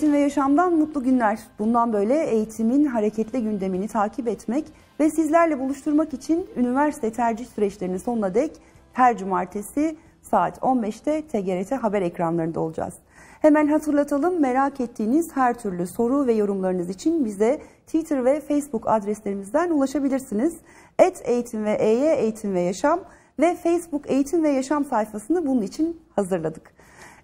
Eğitim ve Yaşam'dan mutlu günler. Bundan böyle eğitimin hareketli gündemini takip etmek ve sizlerle buluşturmak için üniversite tercih süreçlerinin sonuna dek her cumartesi saat 15'te TGRT haber ekranlarında olacağız. Hemen hatırlatalım merak ettiğiniz her türlü soru ve yorumlarınız için bize Twitter ve Facebook adreslerimizden ulaşabilirsiniz. Et Eğitim ve EY Eğitim ve Yaşam ve Facebook Eğitim ve Yaşam sayfasını bunun için hazırladık.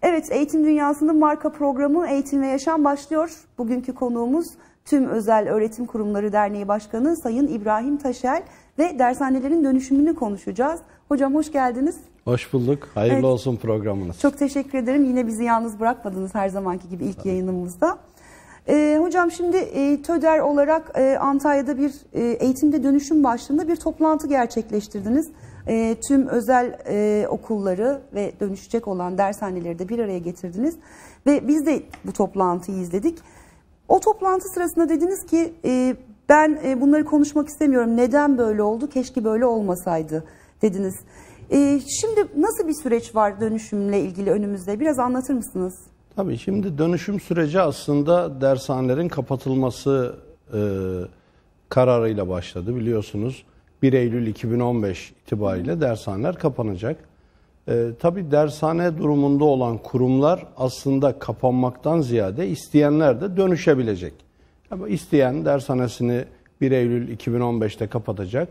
Evet, Eğitim Dünyası'nın marka programı Eğitim ve Yaşam başlıyor. Bugünkü konuğumuz Tüm Özel Öğretim Kurumları Derneği Başkanı Sayın İbrahim Taşel ve dershanelerin dönüşümünü konuşacağız. Hocam hoş geldiniz. Hoş bulduk. Hayırlı evet. olsun programınız. Çok teşekkür ederim. Yine bizi yalnız bırakmadınız her zamanki gibi ilk Tabii. yayınımızda. Ee, hocam şimdi e, TÖDER olarak e, Antalya'da bir e, eğitimde dönüşüm başlığında bir toplantı gerçekleştirdiniz e, tüm özel e, okulları ve dönüşecek olan dershaneleri de bir araya getirdiniz. Ve biz de bu toplantıyı izledik. O toplantı sırasında dediniz ki e, ben e, bunları konuşmak istemiyorum. Neden böyle oldu? Keşke böyle olmasaydı dediniz. E, şimdi nasıl bir süreç var dönüşümle ilgili önümüzde? Biraz anlatır mısınız? Tabii şimdi dönüşüm süreci aslında dershanelerin kapatılması e, kararıyla başladı biliyorsunuz. 1 Eylül 2015 itibariyle dershaneler kapanacak. Ee, tabii dershane durumunda olan kurumlar aslında kapanmaktan ziyade isteyenler de dönüşebilecek. Ama isteyen dershanesini 1 Eylül 2015'te kapatacak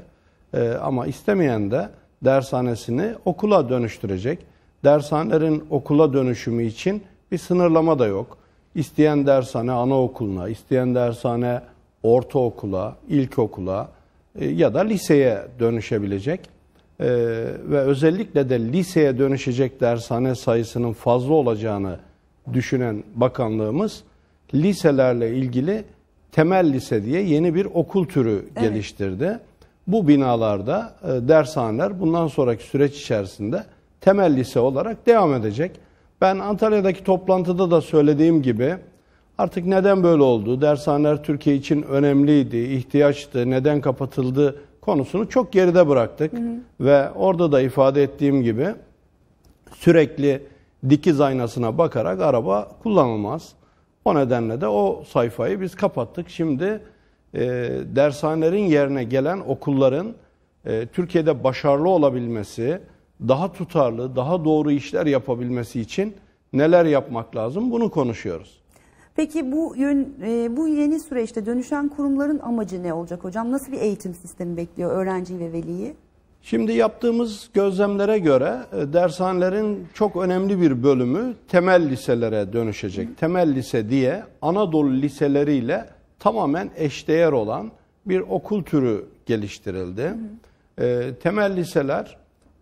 ee, ama istemeyen de dershanesini okula dönüştürecek. Dershanelerin okula dönüşümü için bir sınırlama da yok. İsteyen dershane anaokuluna, isteyen dershane ortaokula, ilkokula, e, ya da liseye dönüşebilecek. E, ve özellikle de liseye dönüşecek dershane sayısının fazla olacağını düşünen bakanlığımız liselerle ilgili temel lise diye yeni bir okul türü evet. geliştirdi. Bu binalarda e, dershaneler bundan sonraki süreç içerisinde temel lise olarak devam edecek. Ben Antalya'daki toplantıda da söylediğim gibi Artık neden böyle oldu? Dershaneler Türkiye için önemliydi, ihtiyaçtı, neden kapatıldı konusunu çok geride bıraktık. Hı hı. Ve orada da ifade ettiğim gibi sürekli dikiz aynasına bakarak araba kullanılmaz. O nedenle de o sayfayı biz kapattık. Şimdi e, dershanelerin yerine gelen okulların e, Türkiye'de başarılı olabilmesi, daha tutarlı, daha doğru işler yapabilmesi için neler yapmak lazım bunu konuşuyoruz. Peki bu yön, e, bu yeni süreçte dönüşen kurumların amacı ne olacak hocam? Nasıl bir eğitim sistemi bekliyor öğrenciyi ve veliyi? Şimdi yaptığımız gözlemlere göre e, dershanelerin çok önemli bir bölümü temel liselere dönüşecek. Hı. Temel lise diye Anadolu liseleriyle tamamen eşdeğer olan bir okul türü geliştirildi. Hı hı. E, temel liseler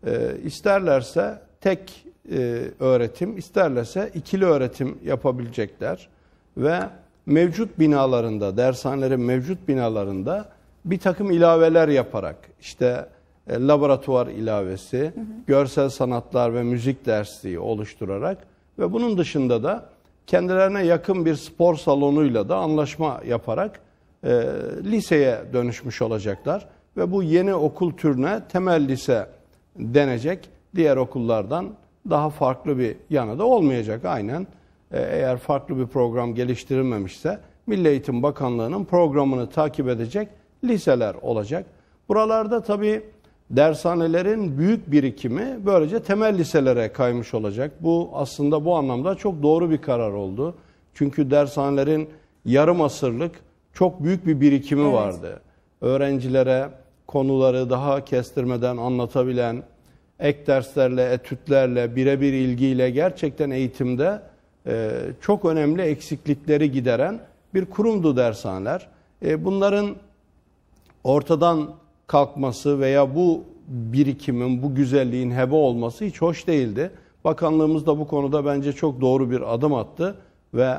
e, isterlerse tek e, öğretim, isterlerse ikili öğretim yapabilecekler ve mevcut binalarında, dershanelerin mevcut binalarında bir takım ilaveler yaparak işte e, laboratuvar ilavesi, hı hı. görsel sanatlar ve müzik dersliği oluşturarak ve bunun dışında da kendilerine yakın bir spor salonuyla da anlaşma yaparak e, liseye dönüşmüş olacaklar. Ve bu yeni okul türüne temel lise denecek. Diğer okullardan daha farklı bir yanı da olmayacak aynen. E, eğer farklı bir program geliştirilmemişse Milli Eğitim Bakanlığı'nın programını takip edecek liseler olacak. Buralarda tabii dershanelerin büyük birikimi böylece temel liselere kaymış olacak. Bu aslında bu anlamda çok doğru bir karar oldu. Çünkü dershanelerin yarım asırlık çok büyük bir birikimi evet. vardı. Öğrencilere konuları daha kestirmeden anlatabilen, ek derslerle, etütlerle, birebir ilgiyle gerçekten eğitimde çok önemli eksiklikleri gideren bir kurumdu dershaneler. E, bunların ortadan kalkması veya bu birikimin, bu güzelliğin hebe olması hiç hoş değildi. Bakanlığımız da bu konuda bence çok doğru bir adım attı ve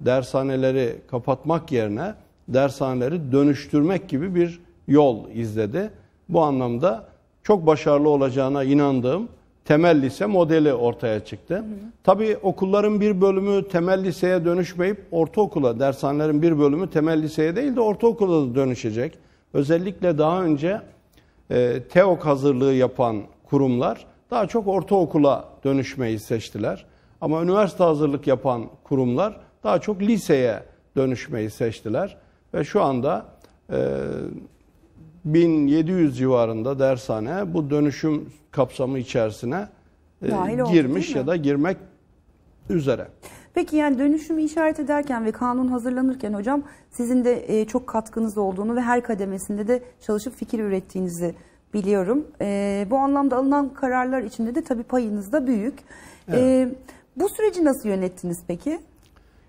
dershaneleri kapatmak yerine dershaneleri dönüştürmek gibi bir yol izledi. Bu anlamda çok başarılı olacağına inandığım temel lise modeli ortaya çıktı. Hı hı. Tabii okulların bir bölümü temel liseye dönüşmeyip ortaokula, dershanelerin bir bölümü temel liseye değil de ortaokula da dönüşecek. Özellikle daha önce e, TEOK hazırlığı yapan kurumlar daha çok ortaokula dönüşmeyi seçtiler. Ama üniversite hazırlık yapan kurumlar daha çok liseye dönüşmeyi seçtiler. Ve şu anda e, 1700 civarında dershane bu dönüşüm kapsamı içerisine e, Dahil oldu, girmiş değil mi? ya da girmek üzere. Peki yani dönüşümü işaret ederken ve kanun hazırlanırken hocam sizin de e, çok katkınız olduğunu ve her kademesinde de çalışıp fikir ürettiğinizi biliyorum. E, bu anlamda alınan kararlar içinde de tabii payınız da büyük. E, bu süreci nasıl yönettiniz peki?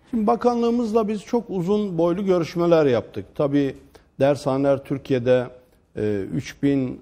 Şimdi bakanlığımızla biz çok uzun boylu görüşmeler yaptık. Tabii dershaneler Türkiye'de e,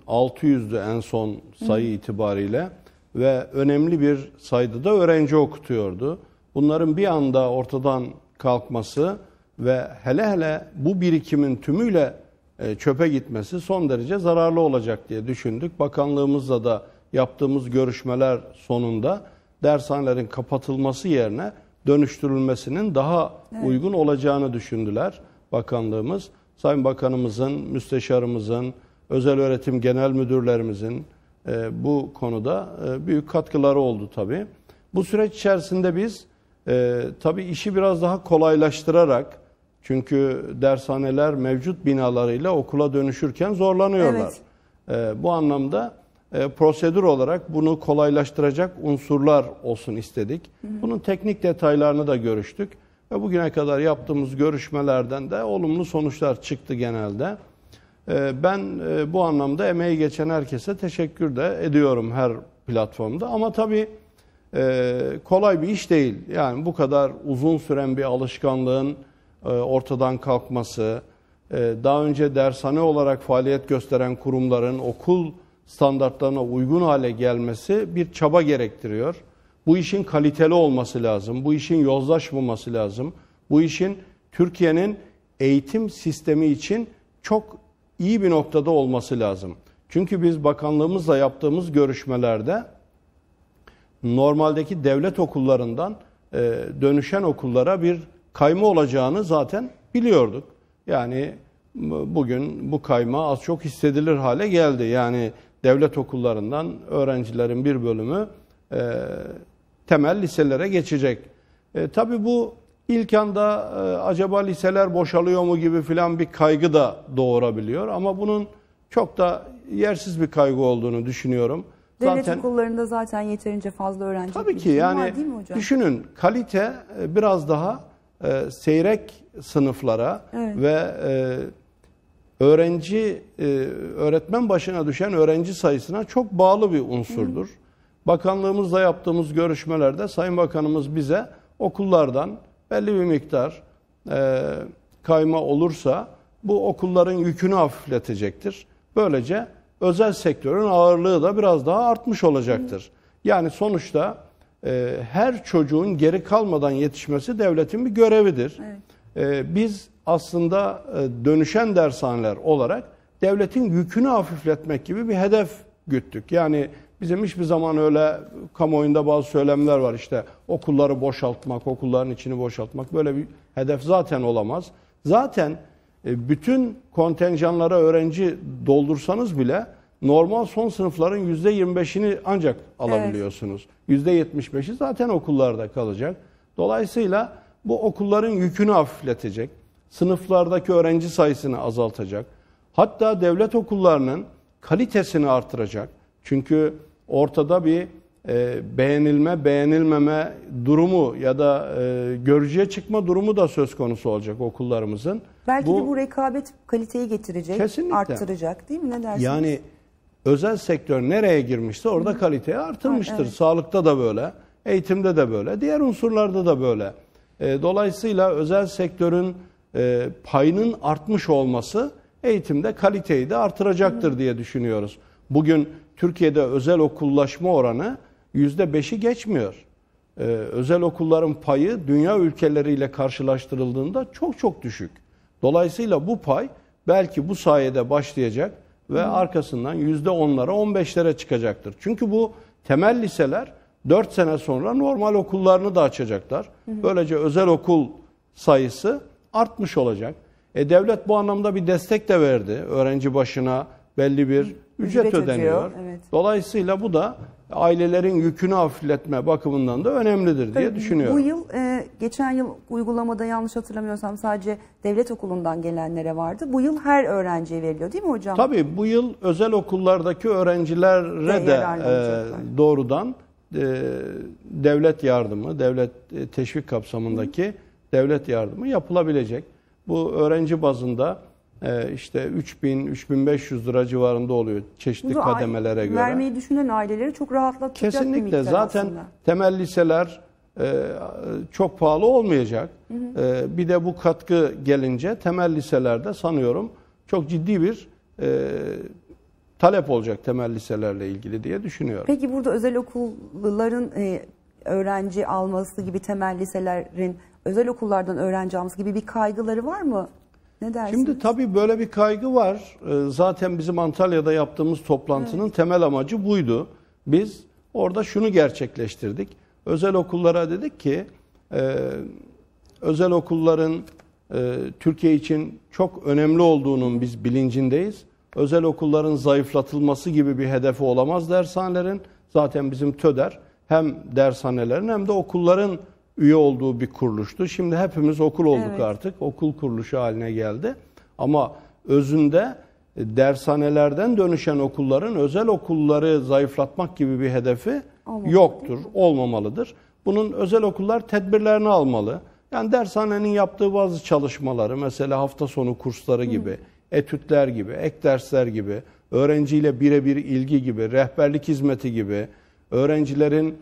3600'dü en son sayı itibariyle ve önemli bir sayıda da öğrenci okutuyordu. Bunların bir anda ortadan kalkması ve hele hele bu birikimin tümüyle e, çöpe gitmesi son derece zararlı olacak diye düşündük. Bakanlığımızla da yaptığımız görüşmeler sonunda dershanelerin kapatılması yerine dönüştürülmesinin daha uygun olacağını düşündüler bakanlığımız. Sayın Bakanımızın, müsteşarımızın, özel öğretim genel müdürlerimizin e, bu konuda e, büyük katkıları oldu tabii. Bu süreç içerisinde biz e, tabii işi biraz daha kolaylaştırarak çünkü dershaneler mevcut binalarıyla okula dönüşürken zorlanıyorlar. Evet. E, bu anlamda e, prosedür olarak bunu kolaylaştıracak unsurlar olsun istedik. Bunun teknik detaylarını da görüştük ve bugüne kadar yaptığımız görüşmelerden de olumlu sonuçlar çıktı genelde. E, ben e, bu anlamda emeği geçen herkese teşekkür de ediyorum her platformda ama tabii e, kolay bir iş değil. Yani bu kadar uzun süren bir alışkanlığın e, ortadan kalkması, daha önce dershane olarak faaliyet gösteren kurumların okul standartlarına uygun hale gelmesi bir çaba gerektiriyor. Bu işin kaliteli olması lazım, bu işin yozlaşmaması lazım, bu işin Türkiye'nin eğitim sistemi için çok iyi bir noktada olması lazım. Çünkü biz bakanlığımızla yaptığımız görüşmelerde normaldeki devlet okullarından e, dönüşen okullara bir kayma olacağını zaten biliyorduk. Yani bugün bu kayma az çok hissedilir hale geldi. Yani devlet okullarından öğrencilerin bir bölümü e, temel liselere geçecek. E, tabii bu ilk anda e, acaba liseler boşalıyor mu gibi filan bir kaygı da doğurabiliyor. Ama bunun çok da yersiz bir kaygı olduğunu düşünüyorum. Devlet okullarında zaten yeterince fazla öğrenci Tabii ki yani var değil mi hocam? düşünün kalite e, biraz daha e, seyrek sınıflara Evet. ve e, öğrenci e, öğretmen başına düşen öğrenci sayısına çok bağlı bir unsurdur. Bakanlığımızla yaptığımız görüşmelerde Sayın Bakanımız bize okullardan belli bir miktar e, kayma olursa bu okulların yükünü hafifletecektir. Böylece özel sektörün ağırlığı da biraz daha artmış olacaktır. Yani sonuçta e, her çocuğun geri kalmadan yetişmesi devletin bir görevidir. E, biz aslında e, dönüşen dershaneler olarak devletin yükünü hafifletmek gibi bir hedef güttük. Yani bizim hiçbir zaman öyle kamuoyunda bazı söylemler var işte okulları boşaltmak, okulların içini boşaltmak böyle bir hedef zaten olamaz. Zaten e, bütün kontenjanlara öğrenci doldursanız bile normal son sınıfların %25'ini ancak alabiliyorsunuz. %75'i zaten okullarda kalacak. Dolayısıyla bu okulların yükünü hafifletecek. Sınıflardaki öğrenci sayısını azaltacak. Hatta devlet okullarının kalitesini artıracak. Çünkü ortada bir e, beğenilme, beğenilmeme durumu ya da e, görücüye çıkma durumu da söz konusu olacak okullarımızın. Belki de bu rekabet kaliteyi getirecek, Kesinlikle. arttıracak değil mi? Ne dersiniz? Yani özel sektör nereye girmişse orada kaliteyi artırmıştır. Evet. Sağlıkta da böyle, eğitimde de böyle, diğer unsurlarda da böyle. E, dolayısıyla özel sektörün e, payının artmış olması eğitimde kaliteyi de artıracaktır diye düşünüyoruz. Bugün Türkiye'de özel okullaşma oranı %5'i geçmiyor. Ee, özel okulların payı dünya ülkeleriyle karşılaştırıldığında çok çok düşük. Dolayısıyla bu pay belki bu sayede başlayacak ve arkasından %10'lara 15'lere çıkacaktır. Çünkü bu temel liseler 4 sene sonra normal okullarını da açacaklar. Böylece özel okul sayısı artmış olacak. E devlet bu anlamda bir destek de verdi. Öğrenci başına belli bir ücret, Ücret ödüyor, ödeniyor. evet. Dolayısıyla bu da ailelerin yükünü hafifletme bakımından da önemlidir diye Tabii düşünüyorum. Bu yıl e, geçen yıl uygulamada yanlış hatırlamıyorsam sadece devlet okulundan gelenlere vardı. Bu yıl her öğrenciye veriliyor değil mi hocam? Tabii bu yıl özel okullardaki öğrencilere de yararlanacaklar. e, doğrudan e, devlet yardımı, devlet e, teşvik kapsamındaki devlet yardımı yapılabilecek. Bu öğrenci bazında e, işte 3000 3500 lira civarında oluyor çeşitli Bu kademelere göre. Vermeyi düşünen aileleri çok rahatlatacak bir Kesinlikle zaten aslında. temel liseler e, çok pahalı olmayacak. E, bir de bu katkı gelince temel liselerde sanıyorum çok ciddi bir e, talep olacak temel liselerle ilgili diye düşünüyorum. Peki burada özel okulların e, öğrenci alması gibi temel liselerin özel okullardan öğrenci alması gibi bir kaygıları var mı? Ne dersiniz? Şimdi tabii böyle bir kaygı var. E, zaten bizim Antalya'da yaptığımız toplantının temel amacı buydu. Biz orada şunu gerçekleştirdik. Özel okullara dedik ki e, özel okulların e, Türkiye için çok önemli olduğunun biz bilincindeyiz. Özel okulların zayıflatılması gibi bir hedefi olamaz dershanelerin. Zaten bizim TÖDER hem dershanelerin hem de okulların üye olduğu bir kuruluştu. Şimdi hepimiz okul olduk Evet. artık. Okul kuruluşu haline geldi. Ama özünde e, dershanelerden dönüşen okulların özel okulları zayıflatmak gibi bir hedefi Olmamalı, yoktur, olmamalıdır. Bunun özel okullar tedbirlerini almalı. Yani dershanenin yaptığı bazı çalışmaları mesela hafta sonu kursları gibi, etütler gibi, ek dersler gibi, öğrenciyle birebir ilgi gibi, rehberlik hizmeti gibi, öğrencilerin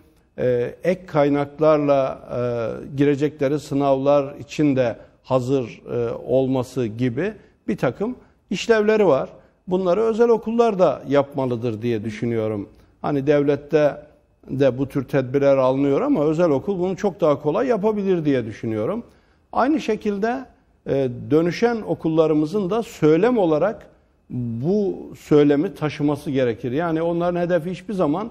ek kaynaklarla e, girecekleri sınavlar için de hazır e, olması gibi bir takım işlevleri var. Bunları özel okullar da yapmalıdır diye düşünüyorum. Hani devlette de bu tür tedbirler alınıyor ama özel okul bunu çok daha kolay yapabilir diye düşünüyorum. Aynı şekilde e, dönüşen okullarımızın da söylem olarak bu söylemi taşıması gerekir. Yani onların hedefi hiçbir zaman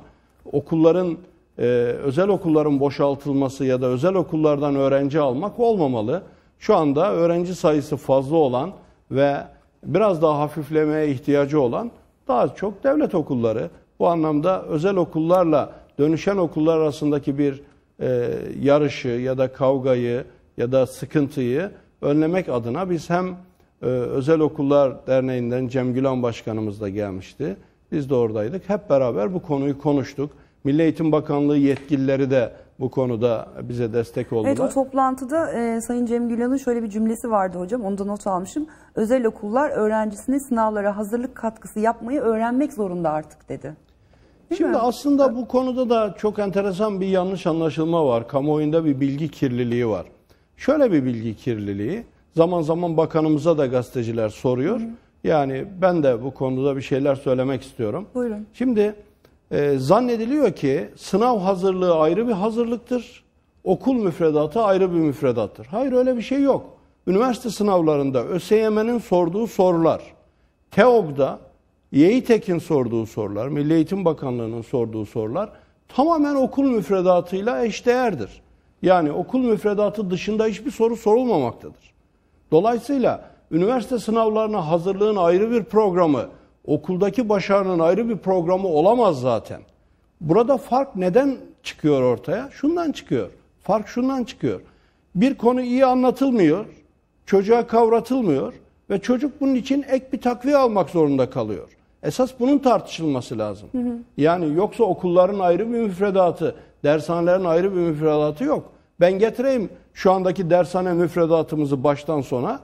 okulların e, özel okulların boşaltılması ya da özel okullardan öğrenci almak olmamalı. Şu anda öğrenci sayısı fazla olan ve biraz daha hafiflemeye ihtiyacı olan daha çok devlet okulları. Bu anlamda özel okullarla dönüşen okullar arasındaki bir e, yarışı ya da kavgayı ya da sıkıntıyı önlemek adına biz hem e, Özel Okullar Derneği'nden Cem Gülan Başkanımız da gelmişti. Biz de oradaydık. Hep beraber bu konuyu konuştuk. Milli Eğitim Bakanlığı yetkilileri de bu konuda bize destek oldular. Evet o toplantıda e, Sayın Cem Gülan'ın şöyle bir cümlesi vardı hocam. Onu da not almışım. Özel okullar öğrencisine sınavlara hazırlık katkısı yapmayı öğrenmek zorunda artık dedi. Değil Şimdi mi? aslında bu konuda da çok enteresan bir yanlış anlaşılma var. Kamuoyunda bir bilgi kirliliği var. Şöyle bir bilgi kirliliği. Zaman zaman bakanımıza da gazeteciler soruyor. Yani ben de bu konuda bir şeyler söylemek istiyorum. Buyurun. Şimdi e, zannediliyor ki sınav hazırlığı ayrı bir hazırlıktır. Okul müfredatı ayrı bir müfredattır. Hayır öyle bir şey yok. Üniversite sınavlarında ÖSYM'nin sorduğu sorular, TEOG'da YİTEK'in sorduğu sorular, Milli Eğitim Bakanlığı'nın sorduğu sorular tamamen okul müfredatıyla eşdeğerdir. Yani okul müfredatı dışında hiçbir soru sorulmamaktadır. Dolayısıyla üniversite sınavlarına hazırlığın ayrı bir programı, okuldaki başarının ayrı bir programı olamaz zaten. Burada fark neden çıkıyor ortaya? Şundan çıkıyor. Fark şundan çıkıyor. Bir konu iyi anlatılmıyor, çocuğa kavratılmıyor ve çocuk bunun için ek bir takviye almak zorunda kalıyor. Esas bunun tartışılması lazım. Yani yoksa okulların ayrı bir müfredatı, dershanelerin ayrı bir müfredatı yok. Ben getireyim şu andaki dershane müfredatımızı baştan sona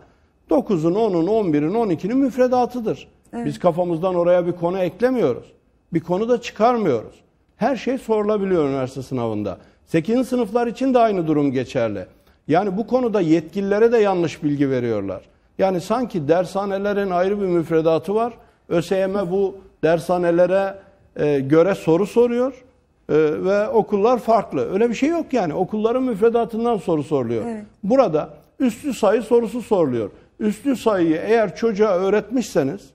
9'un, 10'un, 11'in, 12'nin müfredatıdır. Biz kafamızdan oraya bir konu eklemiyoruz. Bir konu da çıkarmıyoruz. Her şey sorulabiliyor üniversite sınavında. 8. sınıflar için de aynı durum geçerli. Yani bu konuda yetkililere de yanlış bilgi veriyorlar. Yani sanki dershanelerin ayrı bir müfredatı var. ÖSYM bu dershanelere e, göre soru soruyor e, ve okullar farklı. Öyle bir şey yok yani. Okulların müfredatından soru soruluyor. Evet. Burada üstlü sayı sorusu soruluyor. Üstlü sayıyı eğer çocuğa öğretmişseniz,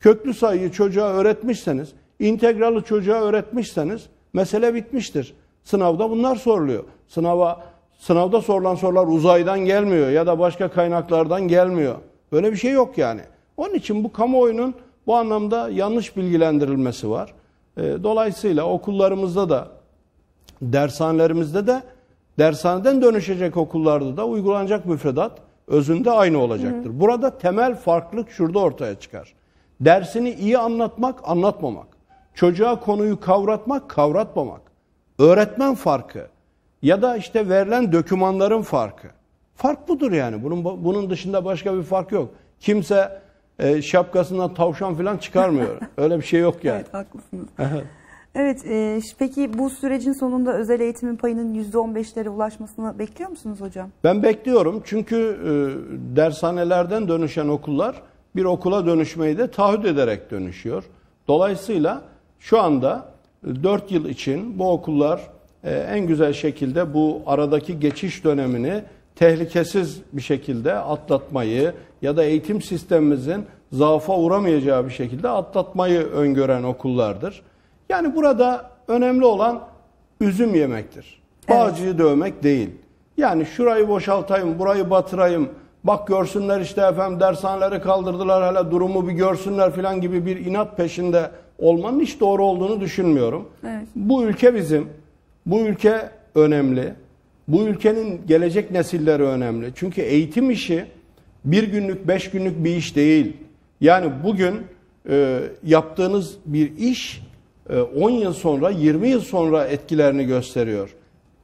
köklü sayıyı çocuğa öğretmişseniz, integralı çocuğa öğretmişseniz mesele bitmiştir. Sınavda bunlar soruluyor. Sınava sınavda sorulan sorular uzaydan gelmiyor ya da başka kaynaklardan gelmiyor. Böyle bir şey yok yani. Onun için bu kamuoyunun bu anlamda yanlış bilgilendirilmesi var. E, Dolayısıyla okullarımızda da dershanelerimizde de Dershaneden dönüşecek okullarda da uygulanacak müfredat özünde aynı olacaktır. Burada temel farklılık şurada ortaya çıkar. Dersini iyi anlatmak, anlatmamak. Çocuğa konuyu kavratmak, kavratmamak. Öğretmen farkı ya da işte verilen dokümanların farkı. Fark budur yani. Bunun bunun dışında başka bir fark yok. Kimse e, şapkasından tavşan falan çıkarmıyor. Öyle bir şey yok yani. Evet haklısınız. evet e, peki bu sürecin sonunda özel eğitimin payının %15'lere ulaşmasını bekliyor musunuz hocam? Ben bekliyorum çünkü e, dershanelerden dönüşen okullar bir okula dönüşmeyi de taahhüt ederek dönüşüyor. Dolayısıyla şu anda 4 yıl için bu okullar e, en güzel şekilde bu aradaki geçiş dönemini tehlikesiz bir şekilde atlatmayı ya da eğitim sistemimizin zaafa uğramayacağı bir şekilde atlatmayı öngören okullardır. Yani burada önemli olan üzüm yemektir. Bağcıyı evet. dövmek değil. Yani şurayı boşaltayım, burayı batırayım, bak görsünler işte efendim dershaneleri kaldırdılar hala durumu bir görsünler falan gibi bir inat peşinde olmanın hiç doğru olduğunu düşünmüyorum. Evet. Bu ülke bizim. Bu ülke önemli. Bu ülkenin gelecek nesilleri önemli. Çünkü eğitim işi bir günlük, beş günlük bir iş değil. Yani bugün e, yaptığınız bir iş 10 e, yıl sonra, 20 yıl sonra etkilerini gösteriyor.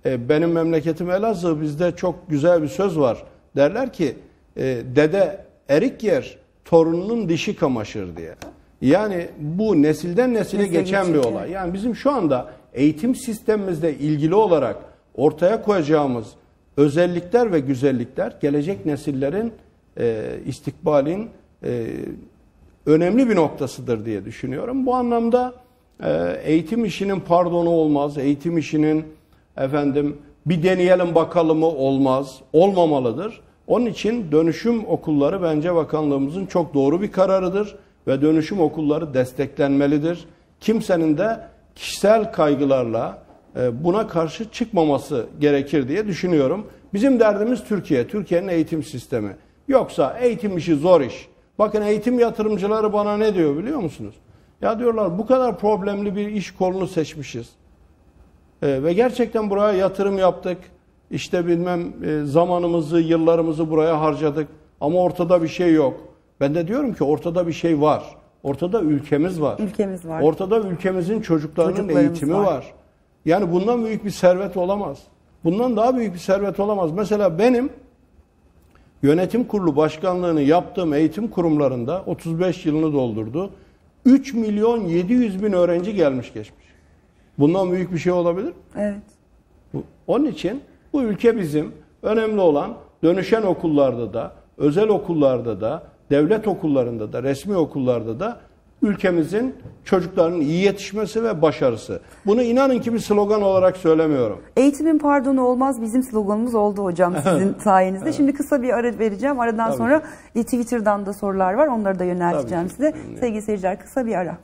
E, benim memleketim Elazığ, bizde çok güzel bir söz var. Derler ki, e, dede erik yer, torununun dişi kamaşır diye. Yani bu nesilden nesile Nesile geçen geçiyor. bir olay. Yani bizim şu anda eğitim sistemimizle ilgili olarak ortaya koyacağımız özellikler ve güzellikler gelecek nesillerin e, istikbalin e, önemli bir noktasıdır diye düşünüyorum. Bu anlamda e, eğitim işinin pardonu olmaz, eğitim işinin efendim bir deneyelim bakalımı olmaz, olmamalıdır. Onun için dönüşüm okulları bence bakanlığımızın çok doğru bir kararıdır ve dönüşüm okulları desteklenmelidir. Kimsenin de kişisel kaygılarla e, buna karşı çıkmaması gerekir diye düşünüyorum. Bizim derdimiz Türkiye, Türkiye'nin eğitim sistemi. Yoksa eğitim işi zor iş. Bakın eğitim yatırımcıları bana ne diyor biliyor musunuz? Ya diyorlar bu kadar problemli bir iş kolunu seçmişiz. Ee, ve gerçekten buraya yatırım yaptık. İşte bilmem e, zamanımızı, yıllarımızı buraya harcadık. Ama ortada bir şey yok. Ben de diyorum ki ortada bir şey var. Ortada ülkemiz var. Ülkemiz var. Ortada ülkemizin çocuklarının eğitimi var. var. Yani bundan büyük bir servet olamaz. Bundan daha büyük bir servet olamaz. Mesela benim yönetim kurulu başkanlığını yaptığım eğitim kurumlarında 35 yılını doldurdu. 3 milyon 700 bin öğrenci gelmiş geçmiş. Bundan büyük bir şey olabilir Evet. Onun için bu ülke bizim önemli olan dönüşen okullarda da, özel okullarda da, devlet okullarında da, resmi okullarda da ülkemizin çocuklarının iyi yetişmesi ve başarısı. Bunu inanın ki bir slogan olarak söylemiyorum. Eğitimin pardonu olmaz bizim sloganımız oldu hocam sizin sayenizde. Şimdi kısa bir ara vereceğim. Aradan Tabii sonra ki. Twitter'dan da sorular var. Onları da yönelteceğim size. Sevgili seyirciler kısa bir ara.